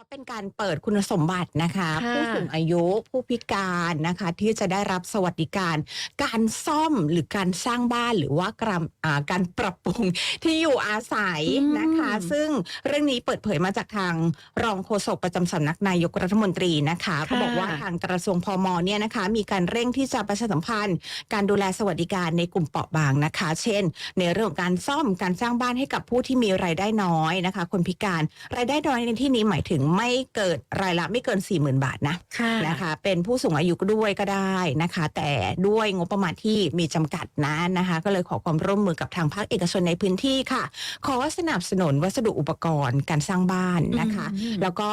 เพราะเป็นการเปิดคุณสมบัตินะคะ ค่ะผู้สูงอายุผู้พิการนะคะ ที่จะได้รับสวัสดิการ การซ่อมหรือการสร้างบ้านหรือว่าการอ่าการปรับปรุง ที่อยู่อาศัยอืมนะคะซึ่งเรื่องนี้เปิดเผยมาจากทางรองโฆษกประจำสำนักนายกรัฐมนตรีนะคะก็บอกว่าทางกระทรวงพมเนี่ยนะคะ มีการเร่งที่จะประชาสัมพันธ์ การดูแลสวัสดิการในกลุ่มเปราะบางนะคะ เช่น ในเรื่องของการซ่อมการสร้างบ้านให้กับผู้ที่มีรายได้น้อยนะคะ คนพิการรายได้น้อยในที่นี้หมายถึงไม่เกิดรายละไม่เกิน 4 0,000 บาทนะค่ะนะคะ เป็นผู้สูงอายุด้วยก็ได้นะคะ แต่ด้วยงบประมาณที่มีจำกัดนะนะคะ ก็เลยขอความร่วมมือกับทางภาคเอกชนในพื้นที่ค่ะ ขอสนับสนุนวัสดุอุปกรณ์การสร้างบ้านนะคะอืมแล้วก็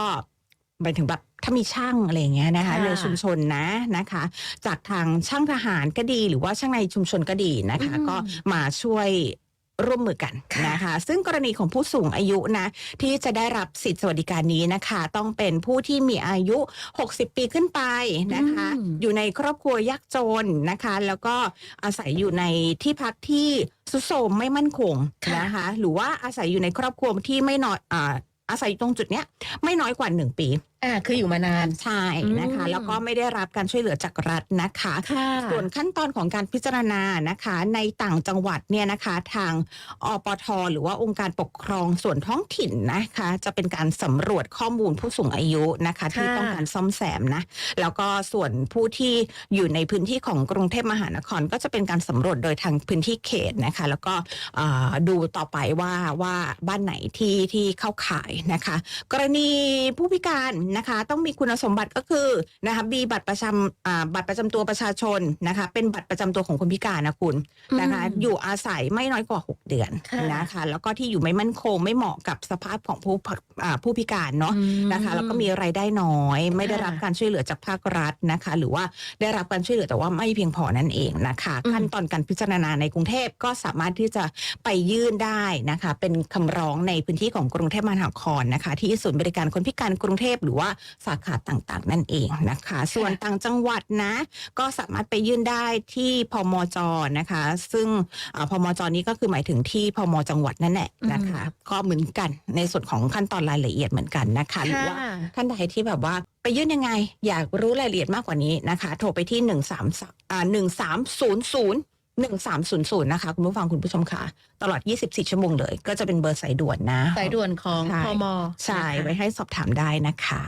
หมายถึงแบบถ้ามีช่างอะไรอย่างเงี้ยนะคะค่ะในชุมชนนะนะคะ จากทางช่างทหารก็ดี หรือว่าช่างในชุมชนก็ดีนะคะอืมก็มาช่วย ร่วมมือกันค่ะนะคะ ซึ่งกรณีของผู้สูงอายุนะ ที่จะได้รับสิทธิสวัสดิการนี้นะคะ ต้องเป็นผู้ที่มีอายุ 60 ปีขึ้นไปนะคะอืมอยู่ในครอบครัวยากจนนะคะ แล้วก็อาศัยอยู่ในที่พักที่สุดโทรมไม่มั่นคงนะคะ หรือว่าอาศัยอยู่ในครอบครัวที่ไม่น้อย อ่าอาศัยอยู่ตรงจุดเนี้ยไม่น้อยกว่าหนึ่งปี อ่าคืออยู่มานาน ใช่นะคะ อืม แล้วก็ไม่ได้รับการช่วยเหลือจากรัฐนะคะ ค่ะ ส่วนขั้นตอนของการพิจารณานะคะ ในต่างจังหวัดเนี่ยนะคะ ทางอปท หรือว่าองค์การปกครองส่วนท้องถิ่นนะคะ จะเป็นการสำรวจข้อมูลผู้สูงอายุนะคะ ที่ค่ะ ต้องการซ่อมแซมนะแล้วก็ส่วนผู้ที่อยู่ในพื้นที่ของกรุงเทพมหานคร ก็จะเป็นการสำรวจโดยทางพื้นที่เขตนะคะ แล้วก็เอ่อดูต่อไปว่าว่าบ้านไหนที่ที่เข้าข่ายนะคะ กรณีผู้พิการนะคะต้องมีคุณสมบัติก็คือนะคะมีบัตรประจำอ่าบัตรประจำตัวประชาชนนะคะ เป็นบัตรประจำตัวของคนพิการนะคุณนะคะอืมอยู่อาศัยไม่น้อยกว่า 6 เดือนค่ะนะคะ แล้วก็ที่อยู่ไม่มั่นคงไม่เหมาะกับสภาพของผู้อ่าผู้พิการเนาะอืมนะคะ แล้วก็มีรายได้น้อย ไม่ได้รับค่ะการช่วยเหลือจากภาครัฐนะคะ หรือว่าได้รับการช่วยเหลือแต่ว่าไม่เพียงพอนั่นเองนะคะอืมขั้นตอนการพิจารณาในกรุงเทพก็สามารถที่จะไปยื่นได้นะคะ เป็นคำร้องในพื้นที่ของกรุงเทพมหานครนะคะที่ศูนย์บริการคนพิการกรุงเทพหรือว่าสาขาต่างๆ นั่นเองนะคะ ส่วนต่างจังหวัดนะ ก็สามารถไปยื่นได้ที่พมจนะคะ ซึ่งอ่าพมจนี้ก็คือหมายถึงที่พมจังหวัดนั่นแหละนะคะ ก็เหมือนกันในส่วนของขั้นตอนรายละเอียดเหมือนกันนะคะหรือว่าค่ะท่านใดที่แบบว่าไปยื่นยังไง อยากรู้รายละเอียดมากกว่านี้นะคะ โทรไปที่หนึ่งสาม อ่าหนึ่งสามศูนย์ศูนย์หนึ่งสามศูนย์ศูนย์นะคะ คุณผู้ฟังคุณผู้ชมค่ะ ตลอด 24 ชั่วโมงเลย ก็จะเป็นเบอร์สายด่วนนะ สายด่วนของใช่พม ใช่ไว้ให้สอบถามได้นะคะ